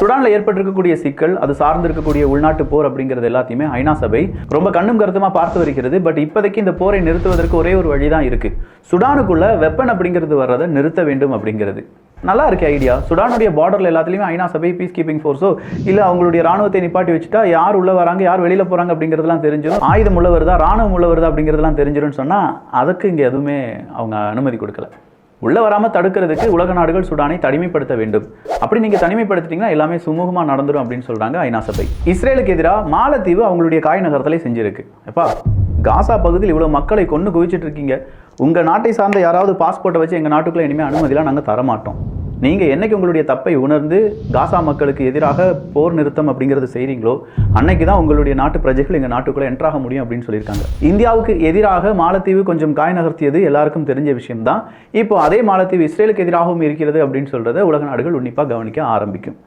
சுடானில் ஏற்பட்டிருக்கக்கூடிய சிக்கல் அது சார்ந்திருக்கக்கூடிய உள்நாட்டு போர் அப்படிங்கிறது எல்லாத்தையுமே ஐநா சபை ரொம்ப கண்ணும் கருத்துமாக பார்த்து வருகிறது. பட் இப்போதைக்கு இந்த போரை நிறுத்துவதற்கு ஒரே ஒரு வழி தான் இருக்கு. சுடானுக்குள்ள வெப்பன் அப்படிங்கிறது வர்றதை நிறுத்த வேண்டும் அப்படிங்கிறது. நல்லா இருக்கு ஐடியா சுடானுடைய பார்டர்ல எல்லாத்துலயுமே ஐநா சபை பீஸ் கீப்பிங் ஃபோர்ஸோ இல்ல அவங்களுடைய ராணுவத்தை நிப்பாட்டி வச்சுட்டா யார் உள்ள வராங்க யார் வெளியில போறாங்க அப்படிங்கிறதுலாம் தெரிஞ்சிடும். ஆயுதம் உள்ள வருதா ராணுவம் உள்ள வருதா அப்படிங்கிறதெல்லாம் தெரிஞ்சிடும்னு சொன்னா அதுக்கு இங்க எதுவுமே அவங்க அனுமதி கொடுக்கல. உள்ள வராமல் தடுக்கிறதுக்கு உலக நாடுகள் சுடானை தனிமைப்படுத்த வேண்டும். அப்படி நீங்க தனிமைப்படுத்திட்டீங்கன்னா எல்லாமே சுமூகமா நடந்துடும் அப்படின்னு சொல்றாங்க ஐநா சபை. இஸ்ரேலுக்கு எதிராக மாலத்தீவு அவங்களுடைய காய் நகரத்திலே செஞ்சிருக்கு. எப்பா காசா பகுதியில் இவ்வளவு மக்களை கொண்டு குவிச்சிட்டு இருக்கீங்க. உங்க நாட்டை சார்ந்த யாராவது பாஸ்போர்ட்டை வச்சு எங்க நாட்டுக்குள்ள இனிமே அனுமதிலாம் நாங்கள் தரமாட்டோம். நீங்கள் என்னைக்கு உங்களுடைய தப்பை உணர்ந்து காசா மக்களுக்கு எதிராக போர் நிறுத்தம் அப்படிங்கிறது செய்கிறீங்களோ அன்னைக்கு தான் உங்களுடைய நாட்டு பிரஜைகள் எங்கள் நாட்டுக்குள்ளே என்ட்ராக முடியும் அப்படின்னு சொல்லியிருக்காங்க. இந்தியாவுக்கு எதிராக மாலத்தீவு கொஞ்சம் காய் நகர்த்தியது எல்லாருக்கும் தெரிஞ்ச விஷயம் தான் இப்போ அதே மாலத்தீவு இஸ்ரேலுக்கு எதிராகவும் இருக்கிறது அப்படின்னு சொல்கிறத உலக நாடுகள் உன்னிப்பாக கவனிக்க ஆரம்பிக்கும்.